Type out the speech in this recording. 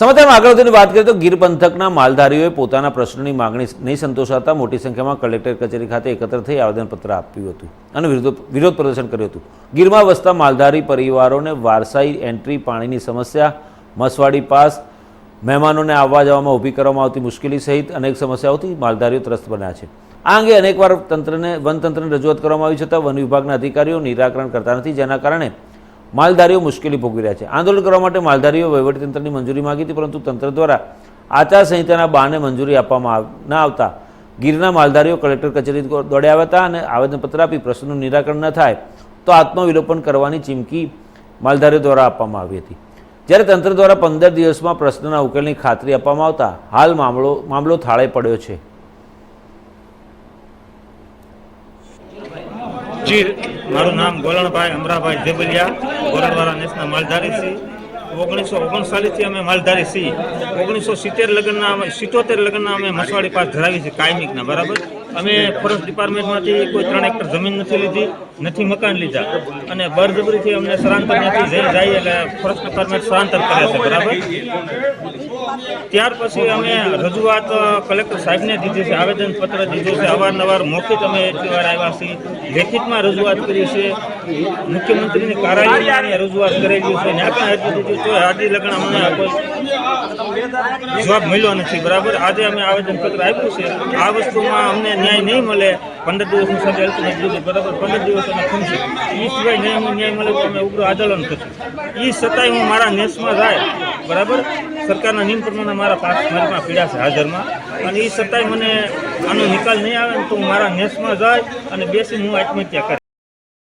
સમાચારમાં આગળ વધીને વાત કરીએ તો ગીર પંથકના માલધારીઓએ પોતાના પ્રશ્નોની માગણી નહીં સંતોષાતા મોટી સંખ્યામાં કલેક્ટર કચેરી ખાતે એકત્ર થઈ આવેદનપત્ર આપ્યું હતું અને વિરોધ વિરોધ પ્રદર્શન કર્યું હતું. ગીરમાં વસતા માલધારી પરિવારોને વારસાઈ એન્ટ્રી પાણીની સમસ્યા, મસવાડી પાસ, મહેમાનોને આવવા જવામાં ઊભી કરવામાં આવતી મુશ્કેલી સહિત અનેક સમસ્યાઓથી માલધારીઓ ત્રસ્ત બન્યા છે. આ અંગે અનેકવાર તંત્રને વનતંત્રને રજૂઆત કરવામાં આવી છતાં વન વિભાગના અધિકારીઓ નિરાકરણ કરતા નથી, જેના કારણે માલધારીઓ મુશ્કેલી ભોગવી રહ્યા છે. આંદોલન કરવા માટે માલધારીઓ વહીવટીતંત્રની મંજૂરી માગી હતી, પરંતુ તંત્ર દ્વારા આચારસંહિતાના બહાને મંજૂરી આપવામાં ન આવતા ગીરના માલધારીઓ કલેક્ટર કચેરી દોડ્યા આવ્યા હતા અને આવેદનપત્ર આપી પ્રશ્નનું નિરાકરણ ન થાય તો આત્મવિલોપન કરવાની ચીમકી માલધારીઓ દ્વારા આપવામાં આવી હતી. જ્યારે તંત્ર દ્વારા પંદર દિવસમાં પ્રશ્નના ઉકેલની ખાતરી આપવામાં આવતા હાલ મામલો મામલો થાળે પડ્યો છે. જી મારું નામ ગોલણભાઈ અમરાભાઈ દેબલિયા ગોરણવાળા નેસના માલધારી છીએ ઓગણીસો ઓગણસાલીસથી અમે માલધારી છીએ ઓગણીસો સિત્તેર લગ્નના અમે સિત્તોતેર લગ્નના અમે મસવાડી પાસ ધરાવી છે કાયમિકના, બરાબર? અમે ફોરેસ્ટ ડિપાર્ટમેન્ટમાંથી કોઈ ત્રણ એકર જમીન નથી લીધી, નથી મકાન લીધા. અને બળજબરીથી અમને સ્થળાંતર નથી જઈ જાય એટલે ફોરેસ્ટ ડિપાર્ટમેન્ટ સ્થળાંતર કરે છે, બરાબર? ત્યાર પછી અમે રજૂઆત કલેક્ટર સાહેબને દીધી છે, આવેદનપત્ર દીધું છે, અવારનવાર મૌખિક અમે એટલી વાર આવ્યા છીએ. લેખિતમાં રજૂઆત કરી છે. મુખ્યમંત્રીની કાર્યાલયની રજૂઆત કરેલી છે. ત્યાં પણ અરજી દીધી તો આદિ લગ્ન અમને કોઈ જવાબ મળ્યો નથી, બરાબર? આજે અમે આવેદનપત્ર આપ્યું છે. આ વસ્તુમાં અમને ન્યાય નહીં મળે, પંદર દિવસની સજા અલ્ટિમેટ દીધી બરાબર? પંદર દિવસ અમે ખમશું એ સિવાય ન્યાય ન્યાય મળે તો અમે ઉગ્ર આંદોલન કરશું. એ છતાંય હું મારા નેશમાં જાય, બરાબર? સરકારના નિયમ પ્રમાણે મારા પાસ મારીમાં પીડા છે હાજરમાં. અને એ છતાંય મને આનો નિકાલ નહીં આવે તો હું મારા નેશમાં જાય અને બેસીને હું આત્મહત્યા કરે